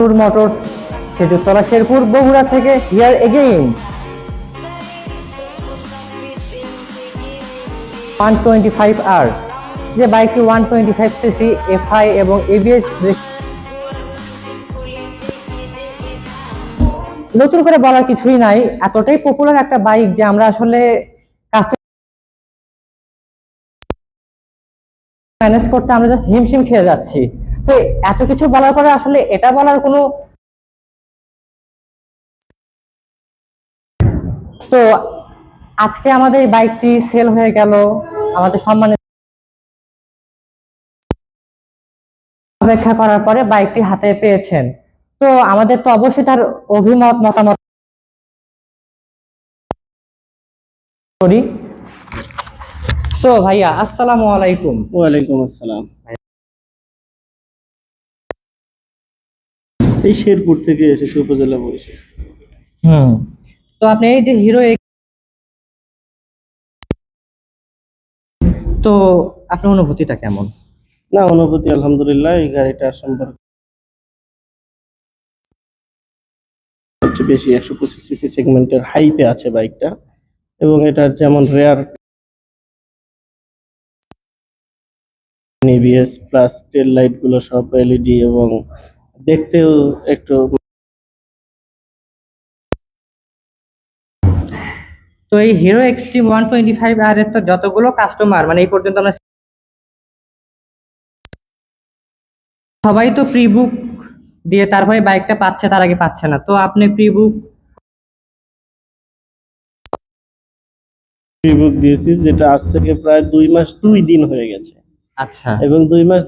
টুর motors Khejurtala Sherpur Bogura থেকে here again one twenty five আর যে বাইকটি one twenty five CC FI এবং এবিএস নতুন করে বলার কিছুই নাই, এতটাই পপুলার একটা বাইক যে আমরা আসলে ম্যানেজ করতে আমরা জাস্ট হিমশিম খেয়ে যাচ্ছি। তো এত কিছু বলার পরে আসলে এটা বলার কোনো তো আজকে আমাদের বাইকটি সেল হয়ে গেল, আমাদের সম্মানে অপেক্ষা করার পরে বাইকটি হাতে পেয়েছেন। তো আমাদের তো অবশ্যই তার অভিমত, মতামত করি। সো ভাইয়া, আসসালামু আলাইকুম। ওয়ালাইকুম আসসালাম। এই শেরপুর থেকে এসেছে উপজেলা পরিষদ। হুম। তো আপনি এই যে হিরো তো আপনার অনুভূতিটা কেমন? না অনুভূতি আলহামদুলিল্লাহ এই গাড়িটা সম্পর্কে সবচেয়ে বেশি একশো পঁচিশ সিসি সেগমেন্টের হাইপে আছে বাইকটা এবং এটার যেমন রেয়ার এবিএস প্লাস টেল লাইটগুলো সব এলইডি এবং দেখতেও একটু তো এই Hero Xtreme one twenty five আর এর তো যতগুলো কাস্টমার মানে এই পর্যন্ত আমরা সবাই তো প্রি বুক দিয়ে তারপরে বাইকটা পাচ্ছে তার আগে পাচ্ছে না। তো আপনি প্রি বুক প্রি বুক দিয়েছি যেটা আজ থেকে প্রায় দুই মাস দুই দিন হয়ে গেছে। আচ্ছা। এবং দুই মাস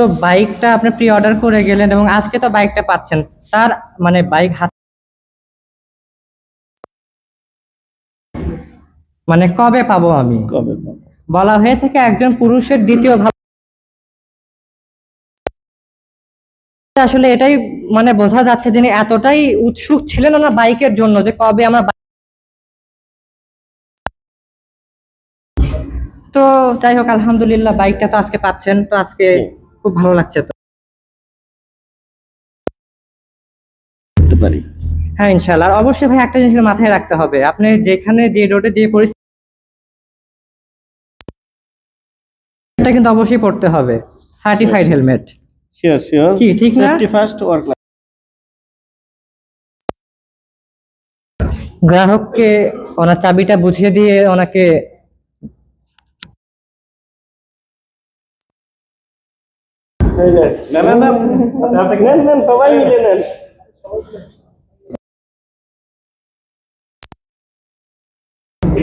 তো বাইকটা আপনি প্রি অর্ডার করে গেলেন এবং আজকে তো বাইকটা পাচ্ছেন তার মানে বাইক হাত মানে কবে পাবো আমি কবে পাবো? বলা হয়ে থাকে একজন পুরুষের দ্বিতীয় ভাব আসলে এটাই মানে বোঝা যাচ্ছে তিনি এতটাই উৎসুক ছিলেন ওনার বাইকের জন্য যে কবে আমার তো যাই হোক আলহামদুলিল্লাহ বাইকটা তো আজকে পাচ্ছেন তো আজকে। খুব ভালো লাগছে তো। পারি। হ্যাঁ ইনশাল্লাহ আর অবশ্যই ভাই একটা জিনিস মাথায় রাখতে হবে। আপনি যেখানে যে রোডে যে পরিস্থিতি এটা কিন্তু অবশ্যই পড়তে হবে। সার্টিফাইড হেলমেট শিওর শিওর কি, ঠিক না? সেফটি ফার্স্ট ওয়ার্ক গ্রাহককে ওনার চাবিটা বুঝিয়ে দিয়ে ওনাকে না না না নেন নেন সবাই মিলে নেন।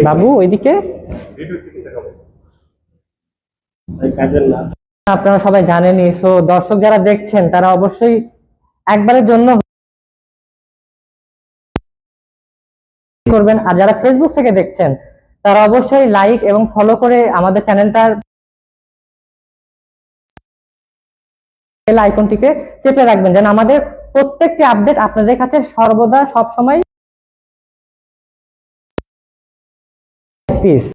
বাবু ওইদিকে? আপনারা সবাই জানেনই সো দর্শক যারা দেখছেন তারা অবশ্যই একবারের জন্য করবেন। আর যারা ফেসবুক থেকে দেখছেন তারা অবশ্যই লাইক এবং ফলো করে আমাদের চ্যানেলটার বেল আইকনটিকে চেপে রাখবেন। যেন আমাদের প্রত্যেকটি আপডেট আপনাদের কাছে সর্বদা সব সময় পিস